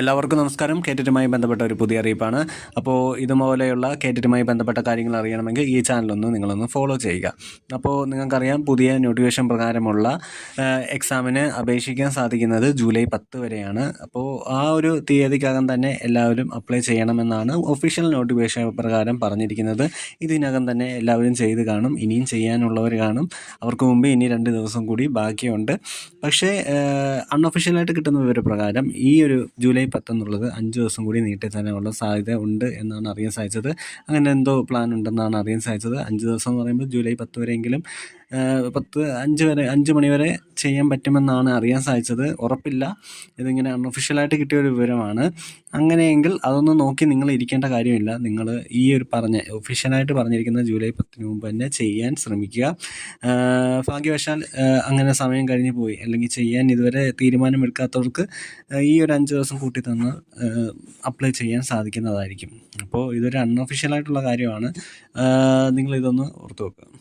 എല്ലാവർക്കും നമസ്കാരം. കേറ്ററ്റുമായി ബന്ധപ്പെട്ട ഒരു പുതിയ അറിയിപ്പാണ്. അപ്പോൾ ഇതുപോലെയുള്ള കേറ്ററ്റുമായി ബന്ധപ്പെട്ട കാര്യങ്ങൾ അറിയണമെങ്കിൽ ഈ ചാനലൊന്ന് നിങ്ങളൊന്ന് ഫോളോ ചെയ്യുക. അപ്പോൾ നിങ്ങൾക്കറിയാം പുതിയ നോട്ടിഫിക്കേഷൻ പ്രകാരമുള്ള എക്സാമിന് അപേക്ഷിക്കാൻ സാധിക്കുന്നത് ജൂലൈ പത്ത് വരെയാണ്. അപ്പോൾ ആ ഒരു തീയതിക്കകം തന്നെ എല്ലാവരും അപ്ലൈ ചെയ്യണമെന്നാണ് ഒഫീഷ്യൽ നോട്ടിഫിക്കേഷൻ പ്രകാരം പറഞ്ഞിരിക്കുന്നത്. ഇതിനകം തന്നെ എല്ലാവരും ചെയ്ത് കാണും ഇനിയും ചെയ്യാനുള്ളവർ കാണും. അവർക്ക് മുമ്പ് ഇനി രണ്ട് ദിവസം കൂടി ബാക്കിയുണ്ട്. പക്ഷേ അൺഒഫീഷ്യലായിട്ട് കിട്ടുന്ന വിവരപ്രകാരം ഈ ഒരു ജൂലൈ പത്ത് എന്നുള്ളത് അഞ്ച് ദിവസം കൂടി നീട്ടി തരാനുള്ള സാധ്യത ഉണ്ട് എന്നാണ് അറിയാൻ സാധിച്ചത്. അങ്ങനെ എന്തോ പ്ലാൻ ഉണ്ടെന്നാണ് അറിയാൻ സാധിച്ചത്. അഞ്ച് ദിവസം എന്ന് പറയുമ്പോൾ ജൂലൈ പത്ത് വരെയെങ്കിലും പത്ത് അഞ്ച് വരെ അഞ്ച് മണി വരെ ചെയ്യാൻ പറ്റുമെന്നാണ് അറിയാൻ സാധിച്ചത്. ഉറപ്പില്ല. ഇതിങ്ങനെ അൺഒഫീഷ്യലായിട്ട് കിട്ടിയ ഒരു വിവരമാണ്. അങ്ങനെയെങ്കിൽ അതൊന്നും നോക്കി നിങ്ങൾ ഇരിക്കേണ്ട കാര്യമില്ല. നിങ്ങൾ ഈ ഒരു പറഞ്ഞ ഒഫീഷ്യലായിട്ട് പറഞ്ഞിരിക്കുന്ന ജൂലൈ പത്തിന് മുമ്പ് തന്നെ ചെയ്യാൻ ശ്രമിക്കുക. ഭാഗ്യവശാൽ അങ്ങനെ സമയം കഴിഞ്ഞു പോയി. അല്ലെങ്കിൽ ചെയ്യാൻ ഇതുവരെ തീരുമാനമെടുക്കാത്തവർക്ക് ഈ ഒരു അഞ്ച് ദിവസം കൂട്ടി തന്ന് അപ്ലൈ ചെയ്യാൻ സാധിക്കുന്നതായിരിക്കും. അപ്പോൾ ഇതൊരു അൺഒഫീഷ്യലായിട്ടുള്ള കാര്യമാണ്. നിങ്ങളിതൊന്ന് ഓർത്ത് വെക്കുക.